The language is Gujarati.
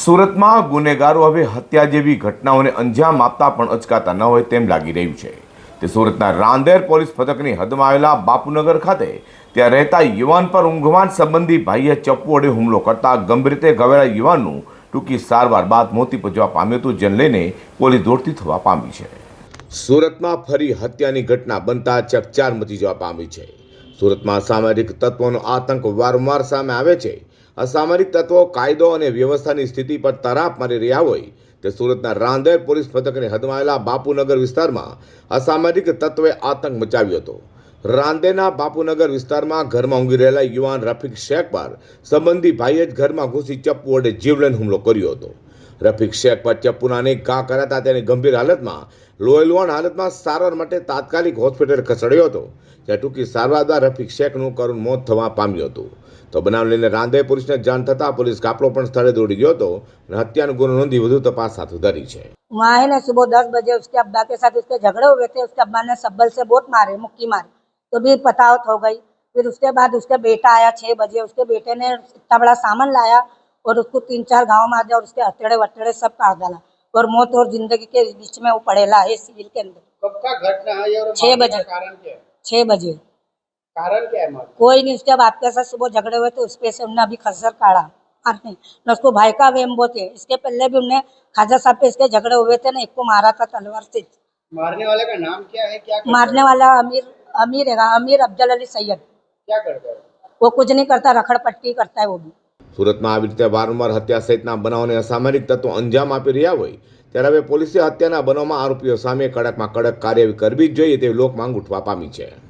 સુરતમાં ગુનેગારો હવે હત્યા જેવી ઘટનાઓને અંજામ આપતા પણ અચકાતા ન હોય તેમ લાગી રહ્યું છે. તે સુરતના રાંદેર પોલીસ પથકની હદમાં આવેલા બાપુનગર ખાતે ત્યાં રહેતા યુવાન પર ઊંઘવાન સંબંધી ભાઈએ ચપ્પુ વડે હુમલો કરતા ગંભીર રીતે ઘવાયેલા યુવાનનું ટૂંકી સારવાર બાદ મોતી પજવા પામ્યું હતું, જેને લઈને પોલીસ દોડતી થવા પામી છે. સુરતમાં ફરી હત્યાની ઘટના બનતા ચકચાર મચી જવા પામી છે. સુરતમાં સામાજિક તત્વોનો આતંક વારંવાર સામે આવે છે. અસામરિક તત્વો, કાયદો અને વ્યવસ્થાની સ્થિતિ પર તરાપ મારી રહ્યા હોય, તે સુરતના રાંદેર પોલીસ મથકની હદમાં આવેલા બાપુનગર વિસ્તારમાં અસામરિક તત્વે આતંક મચાવ્યો હતો. રાંદેના બાપુનગર વિસ્તારમાં ઘરમાં ઊંઘી રહેલા યુવાન રફીક શેખ પર સંબંધી ભાઈએ જ ઘરમાં ઘૂસી ચપ્પુ વડે જીવલેણ હુમલો કર્યો હતો. રફીક શેખ પર ચપ્પુના અનેક ઘા કરાતા તેની ગંભીર હાલતમાં લોહીલુહાણ હાલતમાં સારવાર માટે તાત્કાલિક હોસ્પિટલ ખસેડ્યો હતો, જ્યાં ટૂંકી સારવાર દ્વારા રફીક શેખનું કરુણ મોત થવા પામ્યું હતું. તો બનાવ લઈને રાંદેર પોલીસને જાણ થતાં પોલીસ કાફલો પણ સ્થળે દોડી ગયો હતો અને હત્યાનો ગુનો નોંધી વધુ તપાસ હાથ ધરી છે वहाँ है ना सुबह दस बजे उसके अब्बा के साथ उसके झगड़े हुए थे उसके अब्बा ने सब्बल से बहुत मारे मुक्की मारी तो भी पतावत हो गई फिर उसके बाद उसके बेटा आया छः बजे उसके बेटे ने इतना बड़ा सामान लाया और उसको तीन चार गांव मार दिया और उसके हथेड़े वथेड़े सब काट डाला और मौत और जिंदगी के बीच में वो पड़ेला है सिविल के अंदर कब का घटना है ये और छह मरने बजे। का कारण क्या है छः बजे कारण क्या है मरने कोई नहीं उसके बाप के साथ सुबह झगड़े हुए तो उस पे से उन्होंने अभी खसर काढ़ा मारने न उसको भाई का वेम्बो थे इसके पहले भी उन्हें खाजा साहब पे इसके झगड़े हुए थे ना एक को मारा था तलवार से मारने वाले का नाम क्या है क्या करता मारने वाला अमीर अमीर है अमीर अफजल अली सैयद है? क्या करता है वो कुछ नहीं करता रखड़ पट्टी करता है वो भी સુરતમાં આવી રીતે વારંવાર હત્યા સહિતના બનાવોને અસામરિક તત્વો અંજામ આપી રહ્યા હોય ત્યારે હવે પોલીસે હત્યાના બનાવમાં આરોપીઓ સામે કડકમાં કડક કાર્યવાહી કરવી જ જોઈએ તેવી લોક માંગ ઉઠવા પામી છે